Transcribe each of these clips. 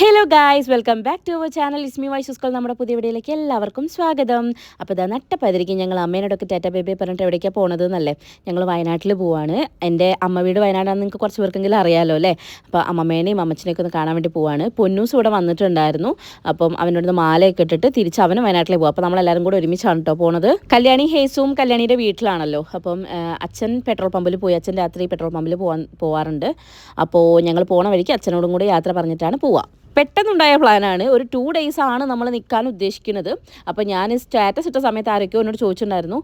Hello guys welcome back to our channel Ismi Wise School നമ്മുടെ പുതിയ വീഡിയോയിലേക്ക് എല്ലാവർക്കും സ്വാഗതം. അപ്പോൾ ഇതാ നട്ടപ്പതിരിക്കും ഞങ്ങൾ അമ്മേനോടൊക്കെ ടാറ്റ ബേബി പറഞ്ഞിട്ട് എവിടേക്കാണ് പോണത് എന്നല്ലേ? ഞങ്ങൾ വയനാട്ടിൽ പോവാണ്. എന്റെ അമ്മ വീട് വയനാടാണെന്ന് നിങ്ങൾക്ക് കുറച്ച് പേർക്കെങ്കിലും അറിയാമല്ലോ അല്ലേ? അപ്പോൾ അമ്മമ്മേനെയും അമ്മച്ചനെയൊക്കെ ഒന്ന് കാണാൻ വേണ്ടി പോവാണ്. പൊന്നൂസ് ഇവിടെ വന്നിട്ടുണ്ടായിരുന്നു. അപ്പം അവനോട് മാലയൊക്കെ ഇട്ടിട്ട് തിരിച്ച് അവനും വയനാട്ടിൽ പോകും അപ്പോൾ നമ്മളെല്ലാവരും കൂടെ ഒരുമിച്ചാണ് കേട്ടോ പോണത്. കല്യാണി ഹേസും കല്യാണിയുടെ വീട്ടിലാണല്ലോ. അപ്പം അച്ഛൻ പെട്രോൾ പമ്പിൽ പോയി. അച്ഛൻ രാത്രി പെട്രോൾ പമ്പിൽ പോകാൻ പോവാറുണ്ട്. അപ്പോൾ ഞങ്ങൾ പോണ വഴിക്ക് അച്ഛനോടും കൂടെ യാത്ര പറഞ്ഞിട്ടാണ് പോവുക പെട്ടെന്നുണ്ടായ പ്ലാനാണ്. ഒരു ടു ഡേയ്സ് ആണ് നമ്മൾ നിൽക്കാൻ ഉദ്ദേശിക്കുന്നത്. അപ്പോൾ ഞാൻ സ്റ്റാറ്റസ് ഇട്ട സമയത്ത് ആരൊക്കെയോ എന്നോട് ചോദിച്ചിട്ടുണ്ടായിരുന്നു.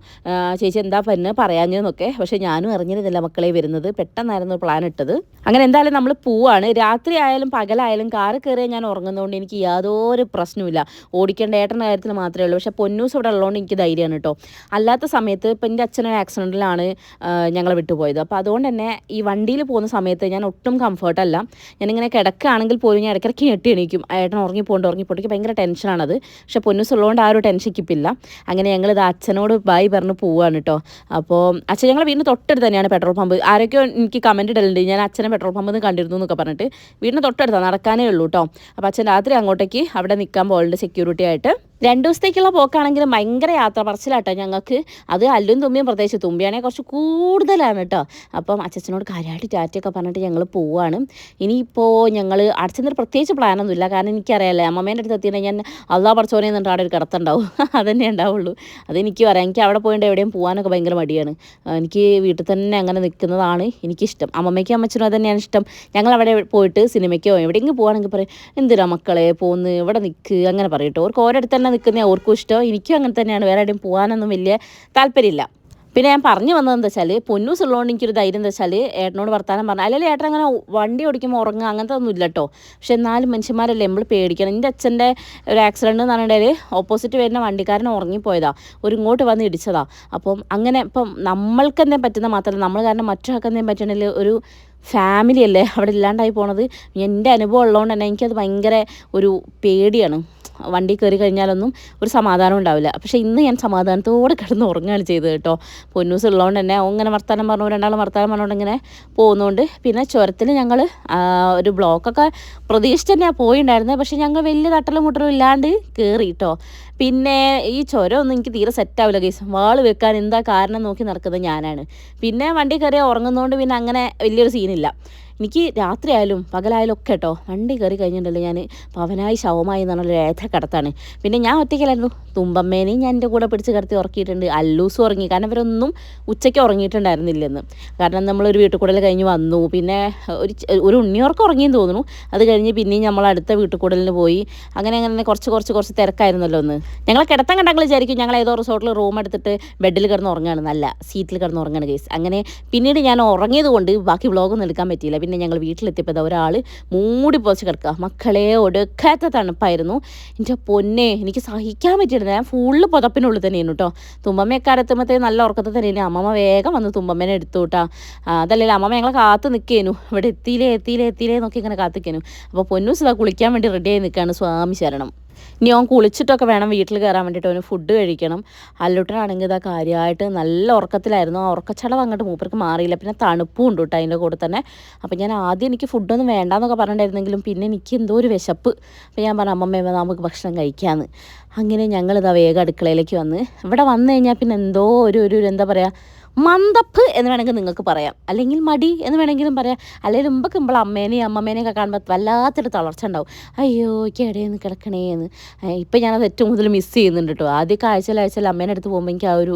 ചേച്ചി എന്താ പെണ്ണ് പറയാഞ്ഞെന്നൊക്കെ പക്ഷേ ഞാനും അറിഞ്ഞിരുന്നില്ല മക്കളെ വരുന്നത്. പെട്ടെന്നായിരുന്നു പ്ലാൻ ഇട്ടത്. അങ്ങനെ എന്തായാലും നമ്മൾ പോവാണ്. രാത്രി ആയാലും പകലായാലും കാറ് കയറിയാൽ ഞാൻ ഉറങ്ങുന്നതുകൊണ്ട് എനിക്ക് യാതൊരു പ്രശ്നമില്ല ഓടിക്കേണ്ട ഏട്ടന്റെ കാര്യത്തിൽ മാത്രമേ ഉള്ളൂ. പക്ഷേ പൊന്നൂസ് ഇവിടെ ഉള്ളതുകൊണ്ട് എനിക്ക് ധൈര്യമാണ് കേട്ടോ. അല്ലാത്ത സമയത്ത് ഇപ്പം എന്റെ അച്ഛനൊരു ആക്സിഡന്റിലാണ് ഞങ്ങളെ വിട്ടുപോയത്. അപ്പോൾ അതുകൊണ്ട് തന്നെ ഈ വണ്ടിയിൽ പോകുന്ന സമയത്ത് ഞാൻ ഒട്ടും കംഫർട്ടല്ല ഞാനിങ്ങനെ കിടക്കുകയാണെങ്കിൽ പോലും ഞാൻ ഇടയ്ക്കിടയ്ക്ക് ഞെട്ടി എണീക്കും. ഏട്ടൻ ഉറങ്ങിപ്പോണ്ട് ഉറങ്ങിപ്പോണ്ടെങ്കിൽ ഭയങ്കര ടെൻഷനാണത്. പക്ഷെ പൊന്നൂസ് ഉള്ളതുകൊണ്ട് ആ ഒരു ടെൻഷൻ കിപ്പില്ല അങ്ങനെ ഞങ്ങൾ ഇത് അച്ഛനോട് ബായി പറഞ്ഞ് പോവാണ് കേട്ടോ അപ്പോൾ അച്ഛൻ ഞങ്ങൾ വീടിന് തൊട്ടടുത്ത് തന്നെയാണ് പെട്രോൾ പമ്പ്. ആരൊക്കെയോ എനിക്ക് കമന്റ് ഇടലുണ്ട്. ഞാൻ അച്ഛനെ പെട്രോൾ പമ്പ് കണ്ടിരുന്നു എന്നൊക്കെ പറഞ്ഞിട്ട്. വീടിന് തൊട്ടടുത്താണ് നടക്കാനേ ഉള്ളൂ കേട്ടോ അപ്പോൾ അച്ഛൻ രാത്രി അങ്ങോട്ടേക്ക് അവിടെ നിൽക്കാൻ പോകുന്നുണ്ട് സെക്യൂരിറ്റി ആയിട്ട്. രണ്ട് ദിവസത്തേക്കുള്ള പോക്കാണെങ്കിലും ഭയങ്കര യാത്ര പറച്ചിലാട്ടോ ഞങ്ങൾക്ക്. അത് അല്ലും തുമ്പിയും പ്രത്യേകിച്ച് തുമ്പിയാണെ കുറച്ച് കൂടുതലാണ് കേട്ടോ അപ്പം അച്ഛനോട് കാര്യമായിട്ട് ടാറ്റയൊക്കെ പറഞ്ഞിട്ട് ഞങ്ങൾ പോവാണ്. ഇനിയിപ്പോൾ ഞങ്ങൾ അടച്ചെന്നൊരു പ്രത്യേകിച്ച് പ്ലാനൊന്നുമില്ല. കാരണം എനിക്കറിയാമല്ലേ അമ്മമ്മേന്റെ അടുത്ത് എത്തിയാൽ ഞാൻ അള്ളാ പറച്ചോനെ എന്നിട്ട് അവിടെ ഒരു കിടത്തുണ്ടാവും. അതന്നെ ഉണ്ടാവുള്ളൂ. അതെനിക്ക് പറയാം. എനിക്ക് അവിടെ പോയിട്ട് എവിടെയും പോകാനൊക്കെ ഭയങ്കര മടിയാണ്. എനിക്ക് വീട്ടിൽ തന്നെ അങ്ങനെ നിൽക്കുന്നതാണ് എനിക്കിഷ്ടം. അമ്മമ്മയ്ക്കും അമ്മച്ചനും അത് തന്നെയാണ് ഇഷ്ടം. ഞങ്ങൾ അവിടെ പോയിട്ട് സിനിമയ്ക്കോ എവിടെയെങ്കിലും പോകുകയാണെങ്കിൽ പറയും എന്തിനാ മക്കളെ പോന്ന്? ഇവിടെ നിൽക്ക് അങ്ങനെ പറയട്ടോ അവർക്ക് ഓരോരുത്തർ തന്നെ നിൽക്കുന്ന ഓർക്കും ഇഷ്ടം. എനിക്കും അങ്ങനെ തന്നെയാണ്. വേറെ എവിടെയും പോകാനൊന്നും വലിയ താല്പര്യമില്ല. പിന്നെ ഞാൻ പറഞ്ഞു വന്നത് എന്താ വെച്ചാൽ പൊന്നൂസ് ഉള്ളതുകൊണ്ട് എനിക്കൊരു ധൈര്യം എന്താ വെച്ചാൽ ഏട്ടനോട് വർത്താനം പറഞ്ഞു അല്ലെങ്കിൽ ഏട്ടൻ അങ്ങനെ വണ്ടി ഓടിക്കുമ്പോൾ ഉറങ്ങുക അങ്ങനത്തെ ഒന്നും ഇല്ല കേട്ടോ പക്ഷെ എന്നാലും മനുഷ്യന്മാരല്ലേ നമ്മൾ പേടിക്കണം. എന്റെ അച്ഛന്റെ ഒരു ആക്സിഡന്റ് എന്ന് പറഞ്ഞിട്ടുണ്ടെങ്കിൽ ഓപ്പോസിറ്റ് വരുന്ന വണ്ടിക്കാരൻ ഉറങ്ങിപ്പോയതാ. ഒരു ഇങ്ങോട്ട് വന്ന് ഇടിച്ചതാ. അപ്പം അങ്ങനെ ഇപ്പം നമ്മൾക്ക് തന്നെ പറ്റുന്ന മാത്രമല്ല നമ്മൾ കാരണം മറ്റൊരാൾക്ക് എന്തെങ്കിലും പറ്റണമെങ്കിൽ ഒരു ഫാമിലി അല്ലേ അവിടെ ഇല്ലാണ്ടായി പോണത്. എന്റെ അനുഭവം ഉള്ളതുകൊണ്ട് തന്നെ എനിക്കത് ഭയങ്കര ഒരു പേടിയാണ്. വണ്ടി കയറി കഴിഞ്ഞാലൊന്നും ഒരു സമാധാനം ഉണ്ടാവില്ല. പക്ഷേ ഇന്ന് ഞാൻ സമാധാനത്തോടെ കിടന്ന് ഉറങ്ങുകയാണ് ചെയ്തത് കേട്ടോ. പൊന്നൂസ് ഉള്ളതുകൊണ്ട് തന്നെ അങ്ങനെ വർത്താനം പറഞ്ഞു രണ്ടാളും വർത്താനം പറഞ്ഞുകൊണ്ട് ഇങ്ങനെ പോകുന്നതുകൊണ്ട് പിന്നെ ചുരത്തിൽ ഞങ്ങൾ ഒരു ബ്ലോക്കൊക്കെ പ്രതീക്ഷിച്ച് തന്നെയാണ് പോയിണ്ടായിരുന്നത് പക്ഷേ ഞങ്ങൾ വലിയ തട്ടലും മുട്ടലും ഇല്ലാണ്ട് കയറി കേട്ടോ. പിന്നെ ഈ ചുരം ഒന്നും എനിക്ക് തീരെ സെറ്റാവില്ല കേസ് വാൾ വെക്കാൻ എന്താ കാരണം നോക്കി നടക്കുന്നത് ഞാനാണ്. പിന്നെ വണ്ടി കയറി ഉറങ്ങുന്നതുകൊണ്ട് പിന്നെ അങ്ങനെ വലിയൊരു സീനില്ല എനിക്ക് രാത്രിയായാലും പകലായാലും ഒക്കെ കേട്ടോ വണ്ടി കയറി കഴിഞ്ഞിട്ടുണ്ടല്ലോ ഞാൻ പവനായി ശവമായി എന്ന് പറഞ്ഞൊരു കടത്താണ്. പിന്നെ ഞാൻ ഒറ്റയ്ക്കല്ലായിരുന്നു. തുമ്പമ്മേനെയും ഞാൻ എന്റെ കൂടെ പിടിച്ച് കിടത്തി ഉറക്കിയിട്ടുണ്ട്. അല്ലൂസും ഉറങ്ങി. കാരണം ഇവരൊന്നും ഉച്ചയ്ക്ക് ഉറങ്ങിയിട്ടുണ്ടായിരുന്നില്ലെന്ന്. കാരണം നമ്മളൊരു വീട്ടിൽ കൂടൽ കഴിഞ്ഞ് വന്നു. പിന്നെ ഒരു ഒരു ഉണ്ണിയോർക്ക് ഉറങ്ങിയെന്ന് തോന്നുന്നു. അത് കഴിഞ്ഞ് പിന്നെയും നമ്മൾ അടുത്ത വീട്ടിൽ കൂടലിന് പോയി. അങ്ങനെ അങ്ങനെ കുറച്ച് കുറച്ച് കുറച്ച് തിരക്കായിരുന്നല്ലോ ഒന്ന് ഞങ്ങളെ കിടത്തം കണ്ടങ്ങൾ വിചാരിക്കും ഞങ്ങൾ ഏതോ റിസോർട്ടിൽ റൂം എടുത്തിട്ട് ബെഡിൽ കിടന്ന് ഉറങ്ങുകയാണ് നല്ല സീറ്റിൽ കിടന്ന് ഉറങ്ങുകയാണ് കേസ് അങ്ങനെ പിന്നീട് ഞാൻ ഉറങ്ങിയത് കൊണ്ട് ബാക്കി വ്ളോഗൊന്നും എടുക്കാൻ പറ്റിയില്ല. പിന്നെ ഞങ്ങൾ വീട്ടിലെത്തിയപ്പോൾ ഒരാൾ മൂടി പോച്ച് കിടക്കുക മക്കളെ ഒടുക്കാത്ത തണുപ്പായിരുന്നു. എന്റെ പൊന്നെ എനിക്ക് സഹിക്കാൻ പറ്റിയില്ല. ഞാൻ ഫുള്ള് പുതപ്പിനുള്ളിൽ തന്നെയാണ് കേട്ടോ. തുമ്പമ്മയൊക്കെ അടുത്തുമ്പോഴത്തേ നല്ല ഉറക്കത്തിൽ തന്നെയാണ് അമ്മമ്മ വേഗം വന്ന് തുമ്പമ്മേനെ എടുത്തു കേട്ടോ അതല്ലേ അമ്മമ്മ ഞങ്ങളെ കാത്ത് നിൽക്കേനു ഇവിടെ എത്തിയില്ലേ എത്തിയില്ലേ എത്തിയില്ലേ നോക്കി ഇങ്ങനെ കാത്തിക്കേനു. അപ്പോൾ പൊന്നൂസ് കുളിക്കാൻ വേണ്ടി റെഡിയായി നിൽക്കുകയാണ് സ്വാമി ശരണം. ഇനി അവൻ കുളിച്ചിട്ടൊക്കെ വേണം വീട്ടിൽ കയറാൻ വേണ്ടിയിട്ട്. അവന് ഫുഡ് കഴിക്കണം. അല്ലുട്ടനാണെങ്കിൽ ഇതാ കാര്യമായിട്ട് നല്ല ഉറക്കത്തിലായിരുന്നു. ആ ഉറക്കച്ചടവ് അങ്ങോട്ട് മൂപ്പർക്ക് മാറിയില്ല. പിന്നെ തണുപ്പും ഉണ്ട് കേട്ടോ അതിന്റെ കൂടെ തന്നെ. അപ്പോൾ ഞാൻ ആദ്യം എനിക്ക് ഫുഡൊന്നും വേണ്ടാന്നൊക്കെ പറഞ്ഞിട്ടുണ്ടായിരുന്നെങ്കിലും പിന്നെ എനിക്ക് എന്തോ ഒരു വിശപ്പ്. അപ്പോൾ ഞാൻ പറഞ്ഞു അമ്മമ്മ നമുക്ക് ഭക്ഷണം കഴിക്കാമെന്ന് അങ്ങനെ ഞങ്ങളിതാ വേഗം അടുക്കളയിലേക്ക് വന്ന്. ഇവിടെ വന്നു കഴിഞ്ഞാൽ പിന്നെ എന്തോ ഒരു ഒരു എന്താ പറയുക മന്ദപ്പ് എന്ന് വേണമെങ്കിൽ നിങ്ങൾക്ക് പറയാം. അല്ലെങ്കിൽ മടി എന്ന് വേണമെങ്കിലും പറയാം. അല്ലെങ്കിൽ മുമ്പൊക്കെ നമ്മൾ അമ്മേനെയും അമ്മമ്മേനെയും കാണുമ്പോൾ വല്ലാത്തൊരു തളർച്ച ഉണ്ടാവും. അയ്യോ കേടേന്ന് എവിടെയെന്ന് കിടക്കണേന്ന്. ഇപ്പം ഞാനത് ഏറ്റവും കൂടുതൽ മിസ് ചെയ്യുന്നുണ്ട് കേട്ടോ. ആദ്യമൊക്കെ ആഴ്ചയിൽ ആഴ്ചയിൽ അടുത്ത് പോകുമ്പോൾ എനിക്ക് ആ ഒരു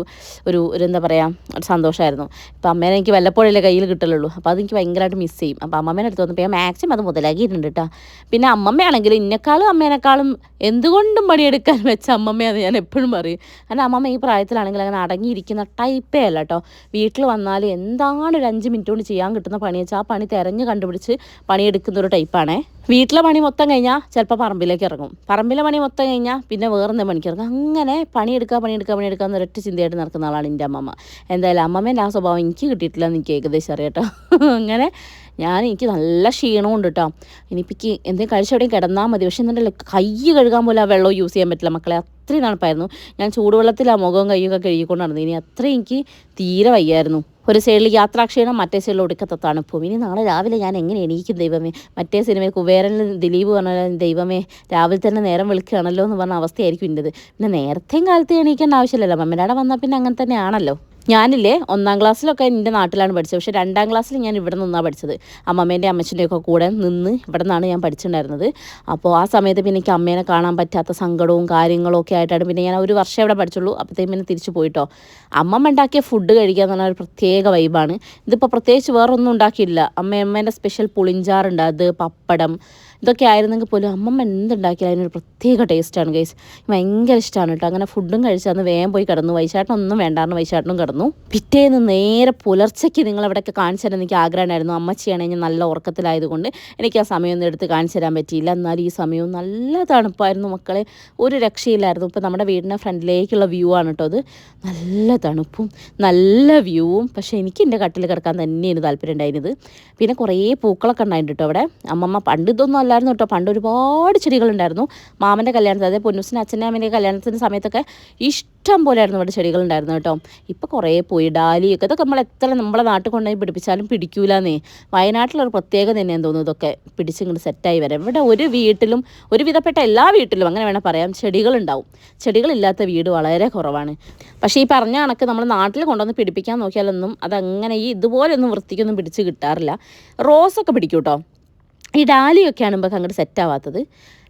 ഒരു എന്താ പറയുക ഒരു സന്തോഷമായിരുന്നു ഇപ്പം അമ്മേനെ എനിക്ക് വല്ലപ്പോഴല്ലേ കയ്യിൽ കിട്ടലുള്ളൂ. അപ്പോൾ അതെനിക്ക് ഭയങ്കരമായിട്ട് മിസ് ചെയ്യും. അപ്പോൾ അമ്മമ്മേനെ അടുത്ത് വന്നപ്പോൾ ഞാൻ മാക്സിമം അത് മുതലാക്കിയിട്ടുണ്ട് കേട്ടോ പിന്നെ അമ്മമ്മയാണെങ്കിൽ ഇന്നെക്കാളും അമ്മേനേക്കാളും എന്തുകൊണ്ടും പണിയെടുക്കാൻ വെച്ച അമ്മമ്മയാണ് ഞാൻ എപ്പോഴും പറയും. കാരണം അമ്മമ്മ ഈ പ്രായത്തിലാണെങ്കിൽ അങ്ങനെ അടങ്ങിയിരിക്കുന്ന ടൈപ്പേ അല്ല കേട്ടോ വീട്ടിൽ വന്നാൽ എന്താണ് ഒരു അഞ്ച് മിനിറ്റ് കൊണ്ട് ചെയ്യാൻ കിട്ടുന്ന പണി വെച്ചാൽ ആ പണി തിരഞ്ഞ് കണ്ടുപിടിച്ച് പണിയെടുക്കുന്ന ഒരു ടൈപ്പാണേ വീട്ടിലെ പണി മൊത്തം കഴിഞ്ഞാൽ ചിലപ്പോൾ പറമ്പിലേക്ക് ഇറങ്ങും. പറമ്പിലെ പണി മൊത്തം കഴിഞ്ഞാൽ പിന്നെ വേറെ എന്തെങ്കിലും പണിക്ക് ഇറങ്ങും അങ്ങനെ പണിയെടുക്കുക പണിയെടുക്കുക പണിയെടുക്കുക എന്നൊരൊറ്റ ചിന്തയായിട്ട് നടക്കുന്ന ആളാണ് എന്റെ അമ്മമ്മ. എന്തായാലും അമ്മമ്മേന്റെ ആ സ്വഭാവം എനിക്ക് കിട്ടിയിട്ടില്ല എന്ന് എനിക്ക് ഏകദേശം അറിയാം കേട്ടോ. അങ്ങനെ ഞാൻ എനിക്ക് നല്ല ക്ഷീണമുണ്ട് കേട്ടോ ഇനിയിപ്പോൾ എന്തെങ്കിലും കഴിച്ചെവിടെയും കിടന്നാൽ മതി. പക്ഷെ എന്നിട്ടല്ലേ കൈ കഴുകാൻ പോലും ആ വെള്ളം യൂസ് ചെയ്യാൻ പറ്റില്ല മക്കളെ. അത്രയും തണുപ്പായിരുന്നു. ഞാൻ ചൂടുവെള്ളത്തിൽ ആ മുഖവും കൈയൊക്കെ കഴുകിക്കൊണ്ട് നടന്നു ഇനി അത്രയും എനിക്ക് തീരെ വയ്യായിരുന്നു. ഒരു സൈഡിൽ യാത്രാക്ഷീണം മറ്റേ സൈഡിൽ ഒടുക്കത്തെ തണുപ്പും. ഇനി നാളെ രാവിലെ ഞാൻ എങ്ങനെ എണീക്കും ദൈവമേ? മറ്റേ സിനിമയിൽ കുബേരനിൽ ദിലീപ് പറഞ്ഞാലും ദൈവമേ രാവിലെ തന്നെ നേരം വിളിക്കുകയാണല്ലോ എന്ന് പറഞ്ഞ അവസ്ഥയായിരിക്കും ഇന്റെത്. പിന്നെ നേരത്തെയും കാലത്ത് എണീക്കേണ്ട ആവശ്യമില്ലല്ലോ. മമ്മനാടെ വന്നാൽ പിന്നെ അങ്ങനെ തന്നെയാണല്ലോ. ഞാനില്ലേ ഒന്നാം ക്ലാസ്സിലൊക്കെ എന്റെ നാട്ടിലാണ് പഠിച്ചത്. പക്ഷേ രണ്ടാം ക്ലാസ്സിൽ ഞാൻ ഇവിടെ നിന്നാണ് പഠിച്ചത്. അമ്മമ്മേന്റെ അമ്മച്ചന്റെയൊക്കെ കൂടെ നിന്ന് ഇവിടെ നിന്നാണ് ഞാൻ പഠിച്ചിട്ടുണ്ടായിരുന്നത്. അപ്പോൾ ആ സമയത്ത് പിന്നെ എനിക്ക് അമ്മേനെ കാണാൻ പറ്റാത്ത സങ്കടവും കാര്യങ്ങളും ഒക്കെ ആയിട്ടാണ് പിന്നെ ഞാൻ ഒരു വർഷം ഇവിടെ പഠിച്ചുള്ളൂ. അപ്പോഴത്തേക്കും പിന്നെ തിരിച്ചു പോയിട്ടോ. അമ്മമ്മ ഉണ്ടാക്കിയ ഫുഡ് കഴിക്കുക എന്ന് പറഞ്ഞാൽ ഒരു പ്രത്യേക വൈബാണ് ഇതിപ്പോൾ പ്രത്യേകിച്ച് വേറൊന്നും ഉണ്ടാക്കിയില്ല അമ്മേ അമ്മേന്റെ സ്പെഷ്യൽ പുളിഞ്ചാറുണ്ട്. അത് പപ്പടം ഇതൊക്കെ ആയിരുന്നെങ്കിൽ പോലും അമ്മമ്മ എന്തുണ്ടാക്കിയാലും അതിനൊരു പ്രത്യേക ടേസ്റ്റാണ് ഗൈസ് ഭയങ്കര ഇഷ്ടമാണ് കേട്ടോ. അങ്ങനെ ഫുഡും കഴിച്ചാന്ന് വേഗം പോയി കിടന്നു. വൈശാട്ടനൊന്നും വേണ്ടായിരുന്നു വൈശാട്ടനും കിടന്നു. പിറ്റേന്ന് നേരെ പുലർച്ചയ്ക്ക് നിങ്ങൾ അവിടെയൊക്കെ കാണിച്ചു തരാൻ എനിക്ക് ആഗ്രഹമായിരുന്നു അമ്മച്ചിയാണെങ്കിൽ നല്ല ഉറക്കത്തിലായതുകൊണ്ട് എനിക്ക് ആ സമയമൊന്നും എടുത്ത് കാണിച്ചു തരാൻ പറ്റിയില്ല. എന്നാൽ ഈ സമയവും നല്ല തണുപ്പായിരുന്നു മക്കളെ. ഒരു രക്ഷയില്ലായിരുന്നു. ഇപ്പോൾ നമ്മുടെ വീടിന്റെ ഫ്രണ്ടിലേക്കുള്ള വ്യൂ ആണ് കേട്ടോ അത്. നല്ല തണുപ്പും നല്ല വ്യൂവും പക്ഷേ എനിക്ക് എന്റെ കട്ടിൽ കിടക്കാൻ തന്നെയാണ് താല്പര്യം ഉണ്ടായിരുന്നത്. പിന്നെ കുറേ പൂക്കളൊക്കെ ഉണ്ടായിട്ടുണ്ട് കേട്ടോ അവിടെ. അമ്മമ്മ പണ്ട് ഇതൊന്നും അല്ലായിരുന്നു കേട്ടോ പണ്ട് ഒരുപാട് ചെടികളുണ്ടായിരുന്നു. മാമന്റെ കല്യാണത്തിന് അതായത് പൊന്നൂസിന്റെ അച്ഛന്റെ അമ്മേന്റെ കല്യാണത്തിന്റെ സമയത്തൊക്കെ ഇഷ്ടം പോലെ ആയിരുന്നു ഇവിടെ ചെടികളുണ്ടായിരുന്നു കേട്ടോ ഇപ്പോൾ കുറേ പോയി ഡാലിയൊക്കെ ഇതൊക്കെ നമ്മൾ എത്ര നമ്മളെ നാട്ടിൽ കൊണ്ടുപോയി പിടിപ്പിച്ചാലും പിടിക്കൂലെന്നേ. വയനാട്ടിലൊരു പ്രത്യേകത തന്നെയാണ് തോന്നുന്നു ഇതൊക്കെ. പിടിച്ചിങ്ങോട്ട് സെറ്റായി വരാം ഇവിടെ ഒരു വീട്ടിലും ഒരുവിധപ്പെട്ട എല്ലാ വീട്ടിലും അങ്ങനെ വേണം പറയാം ചെടികളുണ്ടാവും. ചെടികളില്ലാത്ത വീട് വളരെ കുറവാണ്. പക്ഷേ ഈ പറഞ്ഞ കണക്ക് നമ്മൾ നാട്ടിൽ കൊണ്ടുവന്ന് പിടിപ്പിക്കാൻ നോക്കിയാലൊന്നും അതങ്ങനെ ഈ ഇതുപോലൊന്നും വൃത്തിക്കൊന്നും പിടിച്ച് കിട്ടാറില്ല. റോസൊക്കെ പിടിക്കും കേട്ടോ ഈ ഡാലിയൊക്കെ നമുക്ക് അങ്ങോട്ട് സെറ്റ് ആവാത്തത്.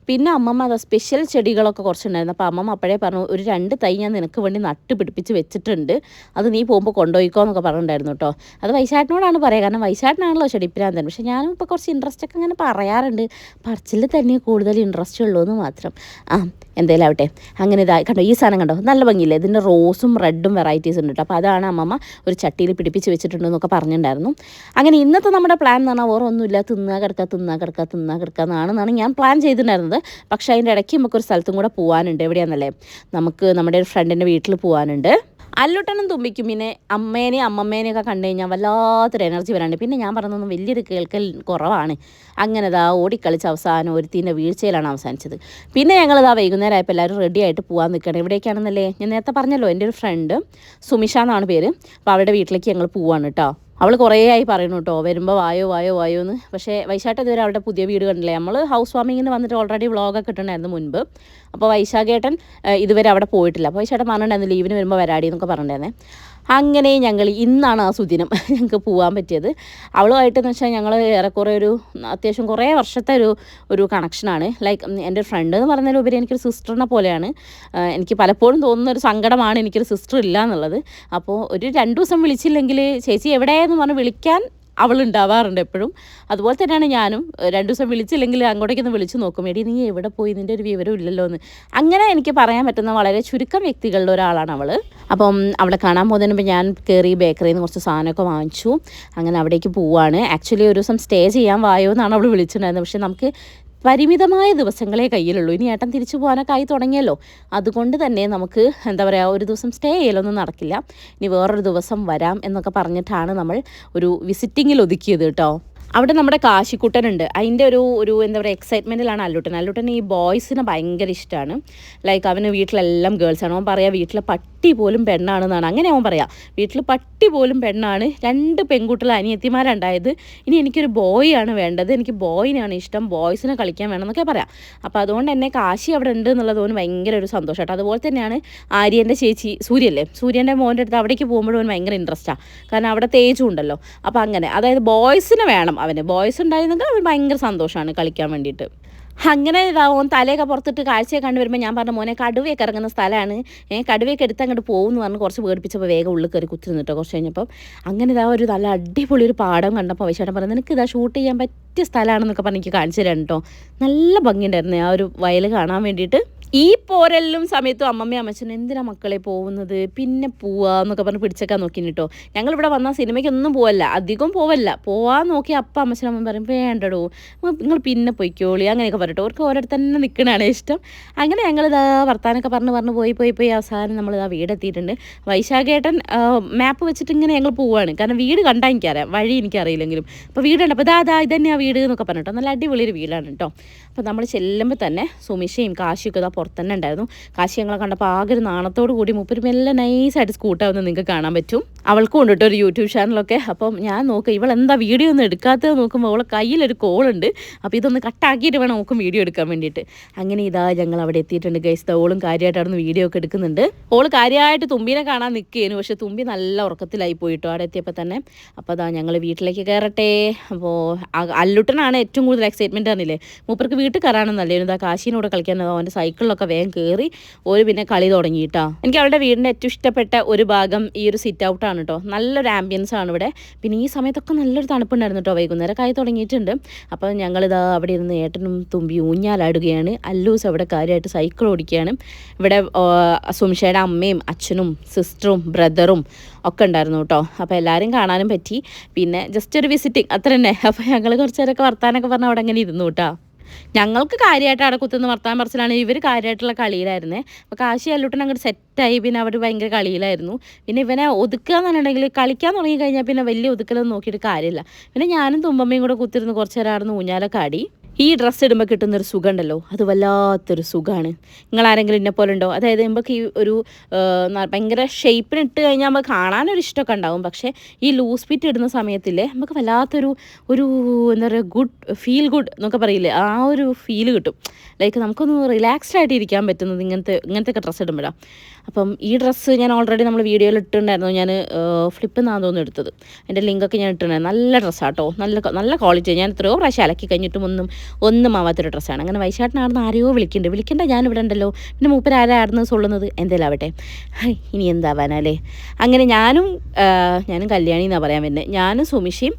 പിന്നെ അമ്മമ്മ അതാ സ്പെഷ്യൽ ചെടികളൊക്കെ കുറച്ചുണ്ടായിരുന്നു. അപ്പോൾ അമ്മമ്മ അപ്പോഴേ പറഞ്ഞു ഒരു രണ്ട് തൈ ഞാൻ നിനക്ക് വേണ്ടി നട്ട് പിടിപ്പിച്ച് വെച്ചിട്ടുണ്ട്. അത് നീ പോകുമ്പോൾ കൊണ്ടുപോയിക്കോ എന്നൊക്കെ പറഞ്ഞിട്ടുണ്ടായിരുന്നു കേട്ടോ അത് വൈശാട്ടിനോടാണ് പറയുക കാരണം വൈശാട്ടിനാണല്ലോ ചെടിപ്പിരാന്തൻ. പക്ഷേ ഞാനും ഇപ്പോൾ കുറച്ച് ഇൻട്രസ്റ്റ് ഒക്കെ അങ്ങനെ പറയാറുണ്ട്. പറച്ചിൽ തന്നെ കൂടുതൽ ഇൻട്രസ്റ്റ് ഉള്ളൂ എന്ന് മാത്രം. ആ എന്തായാലും ആവട്ടെ. അങ്ങനെ ഇതായി കണ്ടോ ഈ സാധനം കണ്ടോ? നല്ല ഭംഗിയില്ലേ? ഇതിന്റെ റോസും റെഡും വെറൈറ്റീസ് ഉണ്ട് കേട്ടോ. അപ്പോൾ അതാണ് അമ്മമ്മ ഒരു ചട്ടിയിൽ പിടിപ്പിച്ച് വെച്ചിട്ടുണ്ടെന്നൊക്കെ പറഞ്ഞിട്ടുണ്ടായിരുന്നു. അങ്ങനെ ഇന്നത്തെ നമ്മുടെ പ്ലാൻ എന്ന് പറഞ്ഞാൽ വേറെ ഒന്നുമില്ല. തിന്നുക കിടക്കുക തിന്നുക കിടക്കുക തിന്നുക കിടക്കുക എന്നാണെന്നാണ് ഞാൻ പ്ലാൻ ചെയ്തിട്ടുണ്ടായിരുന്നത്. പക്ഷേ അതിന്റെ ഇടയ്ക്ക് നമുക്കൊരു സ്ഥലത്തും കൂടെ പോകാനുണ്ട് എവിടെയാണെന്നല്ലേ നമുക്ക് നമ്മുടെ ഒരു ഫ്രണ്ടിന്റെ വീട്ടിൽ പോകാനുണ്ട് അല്ലുട്ടനും തുമ്പിക്കും. പിന്നെ അമ്മേനെയും അമ്മമ്മേനെയും ഒക്കെ കണ്ടു കഴിഞ്ഞാൽ വല്ലാത്തൊരു എനർജി വരാണ്ട് പിന്നെ ഞാൻ പറഞ്ഞതൊന്നും വലിയൊരു കേൾക്കൽ കുറവാണ്. അങ്ങനെ ഇതാ ഓടിക്കളിച്ച് അവസാനം ഒരുത്തിന്റെ വീഴ്ചയിലാണ് അവസാനിച്ചത്. പിന്നെ ഞങ്ങളിതാ വൈകുന്നേരം ആയപ്പോൾ എല്ലാവരും റെഡി ആയിട്ട് പോകാൻ നിൽക്കണം എവിടേക്കാണെന്നല്ലേ? ഞാൻ നേരത്തെ പറഞ്ഞല്ലോ എന്റെ ഒരു ഫ്രണ്ട് സുമിഷ എന്നാണ് പേര്. അപ്പോൾ അവരുടെ വീട്ടിലേക്ക് ഞങ്ങൾ പോവാണ് കേട്ടോ അവൾ കുറേ ആയി പറയണു കേട്ടോ വരുമ്പോൾ വായോ വായോ വായോ എന്ന് പക്ഷേ വൈശാട്ട് ഇതുവരെ അവളുടെ പുതിയ വീട് കണ്ടില്ലേ? നമ്മൾ ഹൗസ് വാമിങ്ങിന് വന്നിട്ട് ഓൾറെഡി വ്ളോഗൊക്കെ ഇട്ടിട്ടുണ്ടായിരുന്നു മുൻപ്. അപ്പോൾ വൈശാഖേട്ടൻ ഇതുവരെ അവിടെ പോയിട്ടില്ല. അപ്പോൾ വൈശാട്ടൻ പറഞ്ഞിട്ടുണ്ടായിരുന്നു ലീവിന് വരുമ്പോൾ വരാടി എന്നൊക്കെ പറഞ്ഞിട്ടുണ്ടായിരുന്നേ. അങ്ങനെ ഞങ്ങൾ ഇന്നാണ് ആ സുദിനം ഞങ്ങൾക്ക് പോകാൻ പറ്റിയത്. അവളുമായിട്ടെന്ന് വെച്ചാൽ ഞങ്ങൾ ഏറെക്കുറെ ഒരു അത്യാവശ്യം കുറേ വർഷത്തെ ഒരു ഒരു കണക്ഷനാണ് ലൈക്ക് എന്റെ ഫ്രണ്ട് എന്ന് പറഞ്ഞതിലുപരി എനിക്കൊരു സിസ്റ്ററിനെ പോലെയാണ്. എനിക്ക് പലപ്പോഴും തോന്നുന്ന ഒരു സങ്കടമാണ് എനിക്കൊരു സിസ്റ്റർ ഇല്ല എന്നുള്ളത് അപ്പോൾ ഒരു രണ്ട് ദിവസം വിളിച്ചില്ലെങ്കിൽ ചേച്ചി എവിടെയെന്ന് പറഞ്ഞ് വിളിക്കാൻ അവൾ ഉണ്ടാവാറുണ്ട് എപ്പോഴും. അതുപോലെ തന്നെയാണ് ഞാനും രണ്ടു ദിവസം വിളിച്ചില്ലെങ്കിൽ അങ്ങോട്ടേക്കൊന്ന് വിളിച്ച് നോക്കും. എടി നീ എവിടെ പോയി? നിന്റെ ഒരു വിവരം ഇല്ലല്ലോ എന്ന് അങ്ങനെ എനിക്ക് പറയാൻ പറ്റുന്ന വളരെ ചുരുക്കം വ്യക്തികളിൽ ഒരാളാണ് അവൾ അപ്പം അവളെ കാണാൻ പോകുന്നതിന് മുമ്പ് ഞാൻ കയറി ബേക്കറിയിൽ നിന്ന് കുറച്ച് സാധനമൊക്കെ വാങ്ങിച്ചു. അങ്ങനെ അവിടേക്ക് പോവാണ്. ആക്ച്വലി ഒരു ദിവസം സ്റ്റേ ചെയ്യാൻ വായോ എന്നാണ് അവൾ വിളിച്ചിട്ടുണ്ടായിരുന്നത്. പക്ഷേ നമുക്ക് പരിമിതമായ ദിവസങ്ങളെ കയ്യിലുള്ളൂ. ഇനി ഏട്ടൻ തിരിച്ചു പോകാനൊക്കെ ആയി തുടങ്ങിയല്ലോ. അതുകൊണ്ട് തന്നെ നമുക്ക് എന്താ പറയുക ഒരു ദിവസം സ്റ്റേ ചെയ്യലൊന്നും നടക്കില്ല. ഇനി വേറൊരു ദിവസം വരാം എന്നൊക്കെ പറഞ്ഞിട്ടാണ് നമ്മൾ ഒരു വിസിറ്റിങ്ങിൽ ഒതുക്കിയത് കേട്ടോ. അവിടെ നമ്മുടെ കാശിക്കുട്ടനുണ്ട്. അതിന്റെ ഒരു ഒരു എന്താ പറയുക എക്സൈറ്റ്മെന്റിലാണ് അല്ലുട്ടൻ. അല്ലുട്ടൻ ഈ ബോയ്സിനെ ഭയങ്കര ഇഷ്ടമാണ് ലൈക്ക് അവന് വീട്ടിലെല്ലാം ഗേൾസാണ് അവൻ പറയാം വീട്ടിലെ പട്ടി പോലും പെണ്ണാണെന്നാണ്. അങ്ങനെ അവൻ പറയാം വീട്ടിൽ പട്ടി പോലും പെണ്ണാണ്. രണ്ട് പെൺകുട്ടികൾ അനിയത്തിമാരുണ്ടായത്. ഇനി എനിക്കൊരു ബോയ് ആണ് വേണ്ടത്. എനിക്ക് ബോയിനെയാണ് ഇഷ്ടം. ബോയ്സിനെ കളിക്കാൻ വേണം എന്നൊക്കെ പറയാം. അപ്പോൾ അതുകൊണ്ട് തന്നെ കാശി അവിടെ ഉണ്ട് എന്നുള്ളത് അവന് ഭയങ്കര ഒരു സന്തോഷം അതുപോലെ തന്നെയാണ് ആര്യന്റെ ചേച്ചി സൂര്യല്ലേ? സൂര്യന്റെ മോന്റെ അടുത്ത് അവിടേക്ക് പോകുമ്പോഴും അവൻ ഭയങ്കര ഇൻട്രസ്റ്റാണ് കാരണം അവിടെ തേജും ഉണ്ടല്ലോ. അപ്പോൾ അങ്ങനെ അതായത് ബോയ്സിന് വേണം. അവന് ബോയ്സ് ഉണ്ടായിരുന്നെങ്കിൽ അവൻ ഭയങ്കര സന്തോഷമാണ് കളിക്കാൻ വേണ്ടിയിട്ട്. അങ്ങനെ ഇതാവും തലയൊക്കെ പുറത്തിട്ട് കാഴ്ചയൊക്കെ കണ്ടു വരുമ്പോൾ ഞാൻ പറഞ്ഞ മോനെ കടുവയൊക്കെ ഇറങ്ങുന്ന സ്ഥലമാണ്. ഏഹ് കടുവയൊക്കെ എടുത്ത് അങ്ങോട്ട് പോകുമെന്ന് പറഞ്ഞ് കുറച്ച് പേടിപ്പിച്ചപ്പോൾ വേഗം ഉള്ളിൽ കയറി കുത്തി നിന്നിട്ടോ കുറച്ച് കഴിഞ്ഞപ്പം. അങ്ങനെ ഇതാ ഒരു നല്ല അടിപൊളി ഒരു പാടം കണ്ടപ്പോൾ വിശേഷം പറഞ്ഞു നിനക്ക് ഇതാ ഷൂട്ട് ചെയ്യാൻ പറ്റിയ സ്ഥലമാണെന്നൊക്കെ പറഞ്ഞ് എനിക്ക് കാണിച്ചു തരാം കേട്ടോ നല്ല ഭംഗിയുണ്ടായിരുന്നു ആ ഒരു വയൽ കാണാൻ വേണ്ടിയിട്ട്. ഈ പോരല്ലും സമയത്തും അമ്മമ്മയും അമ്മച്ചനും എന്തിനാ മക്കളെ പോകുന്നത് പിന്നെ പോവാ എന്നൊക്കെ പറഞ്ഞ് പിടിച്ചേക്കാൻ നോക്കി കേട്ടോ ഞങ്ങളിവിടെ വന്നാൽ സിനിമയ്ക്കൊന്നും പോവല്ല. അധികം പോവല്ല. പോവാൻ നോക്കി അപ്പ അമ്മച്ചനും അമ്മ പറയും വേണ്ടടോ. നിങ്ങൾ പിന്നെ പൊയ്ക്കോളി. അങ്ങനെയൊക്കെ പറഞ്ഞിട്ട് അവർക്ക് ഓരോരുത്തർ തന്നെ നിൽക്കണതാണ് ഇഷ്ടം. അങ്ങനെ ഞങ്ങൾ ഇതാ വർത്താനൊക്കെ പറഞ്ഞ് പറഞ്ഞ് പോയി പോയി പോയി അവസാനം നമ്മൾ ഇതാ വീടെത്തിയിട്ടുണ്ട്. വൈശാഖേട്ടൻ മാപ്പ് വെച്ചിട്ട് ഇങ്ങനെ ഞങ്ങൾ പോവാണ്. കാരണം വീട് കണ്ടാൽ എനിക്കറിയാം. വഴി എനിക്കറിയില്ലെങ്കിലും. അപ്പോൾ വീടുണ്ട് അപ്പോൾ ഇതാ ഇതാ ഇതന്നെയാണ് വീട് എന്നൊക്കെ പറഞ്ഞിട്ടോ. നല്ല അടിപൊളിയൊരു വീടാണ് കേട്ടോ. അപ്പോൾ നമ്മൾ ചെല്ലുമ്പോൾ തന്നെ സുമിഷയും കാശിയൊക്കെ ഇതാ പുറത്ത് തന്നെ ഉണ്ടായിരുന്നു. കാശി ഞങ്ങളെ കണ്ടപ്പോൾ ആകെ ഒരു നാണത്തോട് കൂടി മൂപ്പര് മെല്ലെ നൈസായിട്ട് സ്കൂട്ടാവുന്നത് നിങ്ങൾക്ക് കാണാൻ പറ്റും. അവൾക്കും കൊണ്ടിട്ട് ഒരു യൂട്യൂബ് ചാനലൊക്കെ അപ്പം ഞാൻ നോക്കുക ഇവൾ എന്താ വീഡിയോ ഒന്നും എടുക്കാത്തത്? നോക്കുമ്പോൾ അവളെ കയ്യിലൊരു കോളുണ്ട് അപ്പോൾ ഇതൊന്ന് കട്ടാക്കിയിട്ട് വേണം നോക്കും വീഡിയോ എടുക്കാൻ വേണ്ടിയിട്ട്. അങ്ങനെ ഇതാ ഞങ്ങൾ അവിടെ എത്തിയിട്ടുണ്ട് ഗൈസ് ഓളും കാര്യമായിട്ട് അവിടെ വീഡിയോ ഒക്കെ എടുക്കുന്നുണ്ട്. ഓൾ കാര്യമായിട്ട് തുമ്പിനെ കാണാൻ നിൽക്കുകയാണ് പക്ഷെ തുമ്പി നല്ല ഉറക്കത്തിലായി പോയിട്ടോ അവിടെ എത്തിയപ്പോൾ തന്നെ. അപ്പോൾ അതാ ഞങ്ങൾ വീട്ടിലേക്ക് കയറട്ടെ അപ്പോൾ അല്ലുട്ടനാണ് ഏറ്റവും കൂടുതൽ എക്സൈറ്റ്മെന്റ് ആണല്ലേ മൂപ്പർക്ക് വീട്ടിൽ കയറാനൊന്നല്ലേ ഇതാ കാശിനോട് കളിക്കാൻ അവന്റെ സൈക്കിളിലൊക്കെ വേഗം കയറി ഒരു പിന്നെ കളി തുടങ്ങി കേട്ടോ എനിക്ക് അവരുടെ വീടിന്റെ ഏറ്റവും ഇഷ്ടപ്പെട്ട ഒരു ഭാഗം ഈ ഒരു സിറ്റ് ഔട്ടാണ് കേട്ടോ നല്ലൊരു ആംബിയൻസ് ആണ് ഇവിടെ. പിന്നെ ഈ സമയത്തൊക്കെ നല്ലൊരു തണുപ്പുണ്ടായിരുന്നു കേട്ടോ വൈകുന്നേരം. കായി തുടങ്ങിയിട്ടുണ്ട്. അപ്പോൾ ഞങ്ങളിതാ അവിടെ ഇരുന്ന് ഏട്ടനും തുമ്പി ഊഞ്ഞാലാടുകയാണ്. അല്ലൂസ് അവിടെ കാര്യമായിട്ട് സൈക്കിൾ ഓടിക്കുകയാണ്. ഇവിടെ സുമിഷയുടെ അമ്മയും അച്ഛനും സിസ്റ്ററും ബ്രദറും ഒക്കെ ഉണ്ടായിരുന്നു കേട്ടോ അപ്പോൾ എല്ലാവരും കാണാനും പറ്റി. പിന്നെ ജസ്റ്റ് ഒരു വിസിറ്റിംഗ് അത്ര തന്നെ അപ്പോൾ ഞങ്ങൾ കുറച്ച് നേരമൊക്കെ വർത്താനൊക്കെ പറഞ്ഞ് അവിടെ അങ്ങനെ ഇരുന്നു കേട്ടോ ഞങ്ങൾക്ക് കാര്യമായിട്ട് അവിടെ കുത്തുന്ന വർത്താൻ പറച്ചിലാണ്. ഇവർ കാര്യമായിട്ടുള്ള കളിയിലായിരുന്നേ. അപ്പോൾ കാശി അല്ലൂട്ടൻ അങ്ങോട്ട് സെറ്റായി. പിന്നെ അവർ ഭയങ്കര കളിയിലായിരുന്നു. പിന്നെ ഇവനെ ഒതുക്കുക എന്നുണ്ടെങ്കിൽ കളിക്കാൻ തുടങ്ങി കഴിഞ്ഞാൽ പിന്നെ വലിയ ഒതുക്കലൊന്നും നോക്കിയിട്ട് കാര്യമില്ല. പിന്നെ ഞാനും തുമ്പമ്മയും കൂടെ കുത്തിരുന്ന് കുറച്ച് നേരം അവിടെ ഊഞ്ഞാലൊക്കെ ആടി. ഈ ഡ്രസ്സ് ഇടുമ്പോൾ കിട്ടുന്നൊരു സുഖമുണ്ടല്ലോ. അത് വല്ലാത്തൊരു സുഖമാണ് നിങ്ങൾ ആരെങ്കിലും ഇന്നെ പോലെ ഉണ്ടോ? അതായത് നമുക്ക് ഈ ഒരു ഭയങ്കര ഷേപ്പിന് ഇട്ട് കഴിഞ്ഞാൽ നമുക്ക് കാണാനൊരു ഇഷ്ടമൊക്കെ ഉണ്ടാവും. പക്ഷേ ഈ ലൂസ് ഫിറ്റ് ഇടുന്ന സമയത്തില്ലേ നമുക്ക് വല്ലാത്തൊരു ഒരു എന്താ പറയുക ഗുഡ് ഫീൽ ഗുഡ് എന്നൊക്കെ പറയില്ലേ ആ ഒരു ഫീൽ കിട്ടും. ലൈക്ക് നമുക്കൊന്ന് റിലാക്സ്ഡ് ആയിട്ട് ഇരിക്കാൻ പറ്റുന്നത് ഇങ്ങനത്തെ ഇങ്ങനത്തെ ഒക്കെ ഡ്രസ്സ് ഇടുമ്പോഴാണ് അപ്പം ഈ ഡ്രസ്സ് ഞാൻ ഓൾറെഡി നമ്മൾ വീഡിയോയിൽ ഇട്ടിട്ടുണ്ടായിരുന്നു. ഞാൻ ഫ്ലിപ്പ് നിന്നാണ് തോന്നുന്നു എടുത്തത്. എന്റെ ലിങ്കൊക്കെ ഞാൻ ഇട്ടിട്ടുണ്ടായിരുന്നു. നല്ല ഡ്രസ്സാണ് ഡ്രസ്സാട്ടോ നല്ല നല്ല ക്വാളിറ്റി ഞാൻ എത്രയോ പ്രാവശ്യം അലക്കി കഴിഞ്ഞിട്ടും ഒന്നും ഒന്നും ആവാത്തൊരു ഡ്രസ്സാണ് അങ്ങനെ വൈശാട്ടിനാണെന്ന് ആരെയോ വിളിക്കുന്നുണ്ട്. വിളിക്കണ്ട ഞാൻ ഇവിടെ ഉണ്ടല്ലോ. പിന്നെ മൂപ്പര് ആരായിരുന്നു സൊള്ളുന്നത്? എന്തേലും ആവട്ടെ. ഇനി എന്താവാനല്ലേ അങ്ങനെ ഞാനും ഞാനും കല്യാണി എന്നാണ് പറയാൻ വരുന്നത് ഞാനും സുമിഷയും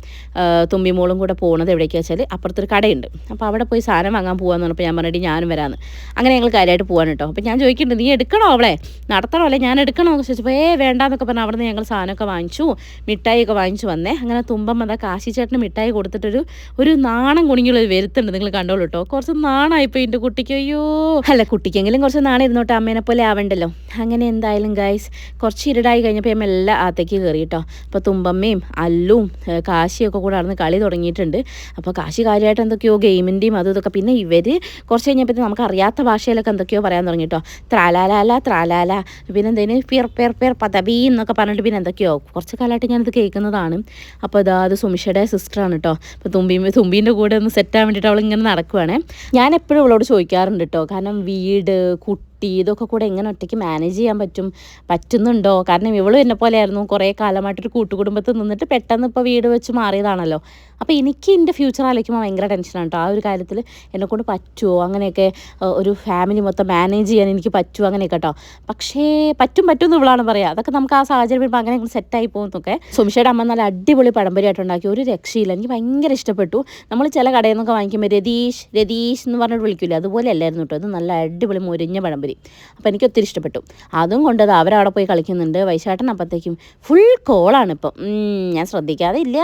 തുമ്പിമോളും കൂടെ പോകുന്നത് എവിടേക്കാ വെച്ചാൽ അപ്പുറത്തൊരു കടയുണ്ട്. അപ്പോൾ അവിടെ പോയി സാധനം വാങ്ങാൻ പോകാമെന്ന് പറഞ്ഞപ്പോൾ ഞാൻ പറഞ്ഞിട്ട് ഞാനും വരാമെന്ന് അങ്ങനെ ഞങ്ങൾ കാര്യമായിട്ട് പോകാൻ കേട്ടോ അപ്പോൾ ഞാൻ ചോദിക്കുന്നുണ്ട് നീ എടുക്കണോ അവളെ? നടത്തണോ? അല്ലേ ഞാൻ എടുക്കണോ? എന്നൊക്കെ ചോദിച്ചപ്പോൾ ഏ വേണ്ടാന്നൊക്കെ പറഞ്ഞാൽ അവിടെ നിന്ന് ഞങ്ങൾ സാധനമൊക്കെ വാങ്ങിച്ചു. മിഠായി ഒക്കെ വാങ്ങിച്ചു വന്നേ. അങ്ങനെ തുമ്പം അതാ കാശി ചേട്ടന് മിഠായി കൊടുത്തിട്ടൊരു ഒരു നാണം കുണിങ്ങുള്ള ഒരു വരുത്തുണ്ട്. നിങ്ങൾ കണ്ടോളൂ കേട്ടോ കുറച്ച് നാണായിപ്പോയി എന്റെ കുട്ടിക്ക്. അയ്യോ. അല്ല കുട്ടിക്കെങ്കിലും കുറച്ച് നാണം ഇരുന്നോട്ടെ അമ്മേനെ പോലെ ആവണ്ടല്ലോ. അങ്ങനെ എന്തായാലും ഗൈസ് കുറച്ച് ഇരുടായി കഴിഞ്ഞപ്പോൾ അമ്മ എല്ലാം അകത്തേക്ക് കയറി കേട്ടോ അപ്പോൾ തുമ്പമ്മയും അല്ലും കാശിയൊക്കെ കൂടെ നടന്ന് കളി തുടങ്ങിയിട്ടുണ്ട്. അപ്പോൾ കാശി കാര്യമായിട്ട് എന്തൊക്കെയോ ഗെയിമിന്റെയും അതും ഇതൊക്കെ. പിന്നെ ഇവർ കുറച്ച് കഴിഞ്ഞപ്പോൾ നമുക്ക് അറിയാത്ത ഭാഷയിലൊക്കെ എന്തൊക്കെയോ പറയാൻ തുടങ്ങി കേട്ടോ ത്രാലാലാല ത്രാലാല. പിന്നെ എന്തേന് പിയർ പിയർ പിയർ പദവി എന്നൊക്കെ പറഞ്ഞിട്ട് പിന്നെ എന്തൊക്കെയോ കുറച്ച് കാലമായിട്ട് ഞാനത് കേൾക്കുന്നതാണ്. അപ്പോൾ അതാ അത് സുമിഷയുടെ സിസ്റ്ററാണ് കേട്ടോ അപ്പോൾ തുമ്പി തുമ്പീന്റെ കൂടെ ഒന്ന് സെറ്റാൻ വേണ്ടിയിട്ട് അവൾ ഇങ്ങനെ നടക്കുവാണ്. ഞാൻ എപ്പോഴും അവളോട് ചോദിക്കാറുണ്ട് കേട്ടോ കാരണം വീട് കുട്ടി ഇതൊക്കെ കൂടെ എങ്ങനെ ഒറ്റയ്ക്ക് മാനേജ് ചെയ്യാൻ പറ്റും? പറ്റുന്നുണ്ടോ? കാരണം ഇവളും എന്നെ പോലെയായിരുന്നു. കുറേ കാലമായിട്ടൊരു കൂട്ടുകുടുംബത്തിൽ നിന്നിട്ട് പെട്ടെന്ന് ഇപ്പോൾ വീട് വെച്ച് മാറിയതാണല്ലോ. അപ്പോൾ എനിക്ക് എന്റെ ഫ്യൂച്ചർ ആലോചിക്കുമ്പോൾ ഭയങ്കര ടെൻഷനാണ് കേട്ടോ ആ ഒരു കാര്യത്തിൽ എന്നെക്കൊണ്ട് പറ്റുമോ അങ്ങനെയൊക്കെ ഒരു ഫാമിലി മൊത്തം മാനേജ് ചെയ്യാൻ എനിക്ക് പറ്റുമോ അങ്ങനെയൊക്കെ കേട്ടോ പക്ഷേ പറ്റും പറ്റും ഇവളാണ് പറയുക അതൊക്കെ നമുക്ക് ആ സാഹചര്യം വരുമ്പോൾ അങ്ങനെ സെറ്റായി പോകുന്നൊക്കെ സുമിഷയുടെ അമ്മ നല്ല അടിപൊളി പഴംപരിയായിട്ട് ഉണ്ടാക്കി. ഒരു രക്ഷയില്ല. എനിക്ക് ഭയങ്കര ഇഷ്ടപ്പെട്ടു. നമ്മൾ ചില കടയിൽ നിന്നൊക്കെ വാങ്ങിക്കുമ്പോൾ രതീഷ് രതീഷ് എന്ന് പറഞ്ഞിട്ട് വിളിക്കില്ല? അതുപോലെ അല്ലായിരുന്നു കേട്ടോ ഇത് നല്ല അടിപൊളി മുരിഞ്ഞ പഴംപൊരി. അപ്പോൾ എനിക്ക് ഒത്തിരി ഇഷ്ടപ്പെട്ടു. അതും കൊണ്ടത് അവരവിടെ പോയി കളിക്കുന്നുണ്ട്. വൈശാട്ടൻ അപ്പോഴത്തേക്കും ഫുൾ കോളാണ് ഇപ്പം. ഉം, ഞാൻ ശ്രദ്ധിക്കാതെ ഇല്ല.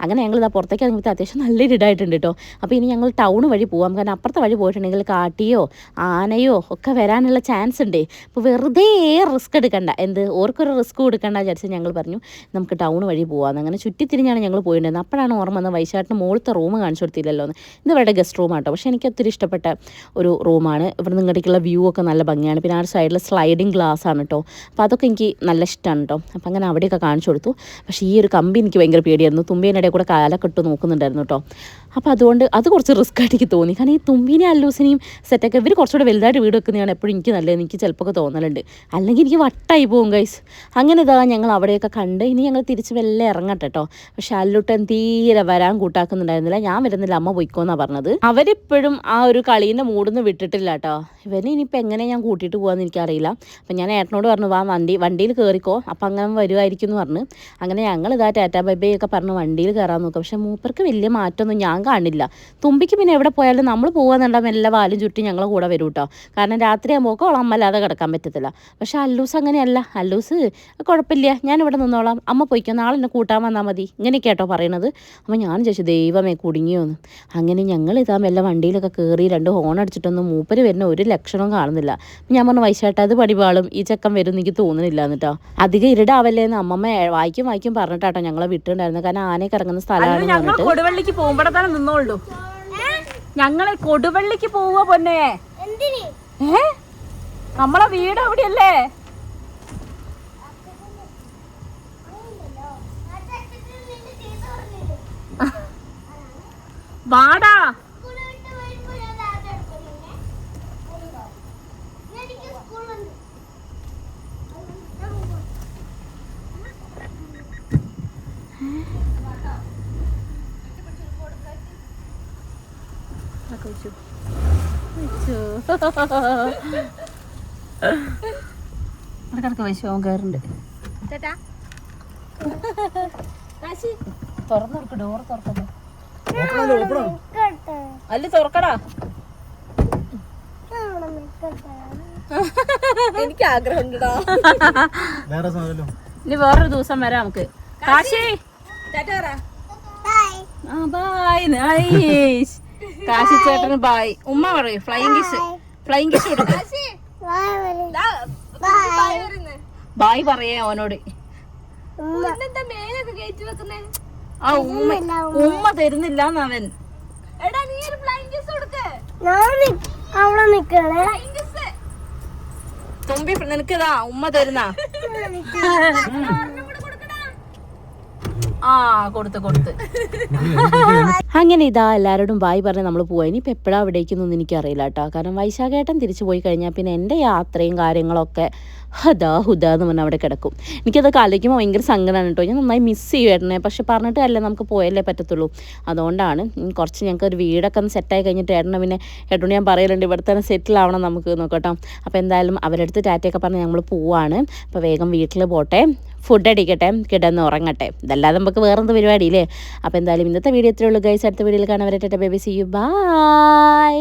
അങ്ങനെ ഞങ്ങൾ ഇതാ പുറത്തേക്ക് ഇറങ്ങിയിട്ട് അത്യാവശ്യം നല്ല ഇടായിട്ടുണ്ട് കേട്ടോ അപ്പോൾ ഇനി ഞങ്ങൾ ടൗൺ വഴി പോവാം. കാരണം അപ്പുറത്തെ വഴി പോയിട്ടുണ്ടെങ്കിൽ കാട്ടിയോ ആനയോ ഒക്കെ വരാനുള്ള ചാൻസ് ഉണ്ട്. അപ്പോൾ വെറുതെ റിസ്ക് എടുക്കണ്ട. എന്ത്? ഓർക്കൊരു റിസ്ക് കൊടുക്കണ്ട വിചാരിച്ച് ഞങ്ങൾ പറഞ്ഞു നമുക്ക് ടൗൺ വഴി പോകാമെന്ന് അങ്ങനെ ചുറ്റിത്തിരിഞ്ഞാണ് ഞങ്ങൾ പോയിട്ടുണ്ടായിരുന്നത്. അപ്പോഴാണ് ഓർമ്മ വന്നത് വൈശാട്ടിന് മുകളിലത്തെ റൂം കാണിച്ചു കൊടുത്തില്ലല്ലോ എന്ന് ഇത് ഇവിടെ ഗസ്റ്റ് റൂമാട്ടോ പക്ഷേ എനിക്ക് ഒത്തിരി ഇഷ്ടപ്പെട്ട ഒരു റൂമാണ് ഇവിടെ നിങ്ങളുടെക്കുള്ള വ്യൂ ഒക്കെ നല്ല ഭംഗിയാണ്. പിന്നെ ആ സൈഡിൽ സ്ലൈഡിങ് ഗ്ലാസ് ആണ് കേട്ടോ അപ്പോൾ അതൊക്കെ എനിക്ക് നല്ല ഇഷ്ടമാണ് കേട്ടോ അപ്പോൾ അങ്ങനെ അവിടെയൊക്കെ കാണിച്ചു കൊടുത്തു. പക്ഷേ ഈ ഒരു കമ്പി എനിക്ക് ഭയങ്കര പേടിയായിരുന്നു. തുമ്പീനിടെ കൂടെ കാലൊക്കെ ഇട്ട് നോക്കുന്നുണ്ടായിരുന്നു കേട്ടോ അപ്പോൾ അതുകൊണ്ട് അത് കുറച്ച് റിസ്ക് ആയിട്ട് എനിക്ക് തോന്നി. കാരണം ഈ തുമ്പീനെ അല്ലൂസിനെയും സെറ്റൊക്കെ ഇവർ കുറച്ചുകൂടെ വലുതായിട്ട് വീട് വെക്കുന്നതാണ് എപ്പോഴും എനിക്ക് നല്ലത്. എനിക്ക് ചിലപ്പോൾ ഒക്കെ തോന്നലുണ്ട്. അല്ലെങ്കിൽ എനിക്ക് വട്ടായി പോകും ഗൈസ് അങ്ങനെ ഇതാ ഞങ്ങൾ അവിടെയൊക്കെ കണ്ട് ഇനി ഞങ്ങൾ തിരിച്ച് വെല്ലെ ഇറങ്ങട്ടെ കേട്ടോ പക്ഷെ അല്ലുട്ടൻ തീരെ വരാൻ കൂട്ടാക്കുന്നുണ്ടായിരുന്നില്ല. ഞാൻ വരുന്നില്ല. അമ്മ പോയിക്കോന്നാണ് പറഞ്ഞത്. അവരിപ്പോഴും ആ ഒരു കളീന്റെ മൂടുന്ന് വിട്ടിട്ടില്ല കേട്ടോ ഇവന് ഇനിയിപ്പോൾ എങ്ങനെ ഞാൻ കൂട്ടിയിട്ട് പോകാമെന്ന് എനിക്കറിയില്ല. അപ്പം ഞാൻ ഏട്ടനോട് പറഞ്ഞു വാ വണ്ടി വണ്ടിയിൽ കയറിക്കോ അപ്പം അങ്ങനെ വരുമായിരിക്കും എന്ന് പറഞ്ഞു. അങ്ങനെ ഞങ്ങൾ ഇതാ ടാറ്റാ ബൈ ബൈ ഒക്കെ പറഞ്ഞു വണ്ടിയിൽ കയറാൻ നോക്കുക പക്ഷേ മൂപ്പർക്ക് വലിയ മാറ്റമൊന്നും ഞാൻ കാണില്ല. തുമ്പിക്ക് പിന്നെ എവിടെ പോയാലും നമ്മൾ പോകുന്നുണ്ടാകും എല്ലാ വാലും ചുറ്റി ഞങ്ങളെ കൂടെ വരും കേട്ടോ കാരണം രാത്രി ആകുമ്പോൾ അവൾ അമ്മല്ലാതെ കിടക്കാൻ പറ്റത്തില്ല. പക്ഷേ അല്ലൂസ് അങ്ങനെയല്ല. അല്ലൂസ് കുഴപ്പമില്ല ഞാൻ ഇവിടെ നിന്നോളാം. അമ്മ പോയിക്കോ നാളെ എന്നെ കൂട്ടാൻ വന്നാൽ മതി. ഇങ്ങനെയൊക്കെ കേട്ടോ പറയണത്. അപ്പോൾ ഞാൻ ചോദിച്ചു ദൈവമേ കുടുങ്ങിയോന്ന്. അങ്ങനെ ഞങ്ങൾ ഇതാ മെല്ലെ വണ്ടിയിലൊക്കെ കയറി രണ്ട് ഹോൺ അടിച്ചിട്ടൊന്നും മൂപ്പര് വരുന്ന ഒരു ലക്ഷണവും കാണുന്നില്ല. ഞാൻ പറഞ്ഞു വൈശാട്ട അത് പടിപാളും. ഈ ചെക്കൻ വരും എനിക്ക് തോന്നുന്നില്ല എന്നിട്ടോ അധികം ഇരുടാവല്ലേ എന്ന് അമ്മമ്മ വായിക്കും വായിക്കും പറഞ്ഞിട്ടാട്ടോ ഞങ്ങളെ വിട്ടുണ്ടായിരുന്നു കാരണം ആനയൊക്കെ ഇറങ്ങുന്ന സ്ഥലമാണ് ഞങ്ങൾ കൊടുവള്ളിക്ക് പോകുമ്പോ നിന്നോളൂ. ഞങ്ങളെ കൊടുവള്ളിക്ക് പോവുക പൊന്നെ. ഏ? നമ്മളെ വീട് അവിടെയല്ലേ? വാടാ. കിടക്ക് വശം കയറുണ്ട് തുറന്നു കൊടുക്ക് ഡോർ തുറക്കട്ടെ അല്ല തുറക്കടാ. എനിക്ക് ആഗ്രഹം ഇനി വേറൊരു ദിവസം വരാം നമുക്ക്. കാശി. ടാറ്റാ ആ ബായ് നൈസ് കാശി ചേട്ടന് ബായ് ഉമ്മ പറയൂ ഫ്ലൈങ് കിസ് ഫ്ലൈങ് കിസ് കൊടുക്ക. ബായ് പറയേ. അവനോട്. ആ ഉമ്മ ഉമ്മ? തരുന്നില്ല അവൻ. തുമ്പി നിനക്കിതാ ഉമ്മ തരുന്ന. ആ കൊടുത്ത് കൊടുത്ത്. അങ്ങനെ ഇതാ എല്ലാവരോടും ബായ് പറഞ്ഞ് നമ്മൾ പോയി ഇനിയിപ്പോൾ എപ്പോഴാണ് അവിടേക്കൊന്നും എനിക്കറിയില്ല കേട്ടോ കാരണം വൈശാഖേട്ടൻ തിരിച്ചു പോയി കഴിഞ്ഞാൽ പിന്നെ എന്റെ യാത്രയും കാര്യങ്ങളൊക്കെ ഹദാ ഹുദാ എന്ന് പറഞ്ഞാൽ അവിടെ കിടക്കും. എനിക്കതൊക്കെ ആലോചിക്കുമ്പോൾ ഭയങ്കര സങ്കടമാണ് കേട്ടോ ഞാൻ നന്നായി മിസ് ചെയ്യുമായിരുന്നേ പക്ഷെ പറഞ്ഞിട്ട് നമുക്ക് പോയല്ലേ പറ്റത്തുള്ളൂ. അതുകൊണ്ടാണ് കുറച്ച് ഞങ്ങൾക്ക് ഒരു വീടൊക്കെ ഒന്ന് സെറ്റായി കഴിഞ്ഞിട്ട് ഏട്ടനെ പിന്നെ ഏട്ടനോട് ഞാൻ പറയലുണ്ട് ഇവിടെ തന്നെ സെറ്റിൽ ആവണം നമുക്ക് നോക്കട്ടോ അപ്പോൾ എന്തായാലും അവരുടെ അടുത്ത് ടാറ്റയൊക്കെ പറഞ്ഞ് നമ്മൾ പോവാണ്. അപ്പോൾ വേഗം വീട്ടിൽ പോട്ടെ. ഫുഡ് അടിക്കട്ടെ. കിടന്ന് ഉറങ്ങട്ടെ. ഇതല്ലാതെ നമുക്ക് വേറെന്ത് പരിപാടിയില്ലേ? അപ്പോൾ എന്തായാലും ഇന്നത്തെ വീഡിയോ എത്രയുള്ളൂ ഗൈസ് അടുത്ത വീഡിയോയിൽ കാണാൻ വരട്ടെ ബേബി സി യു ബൈ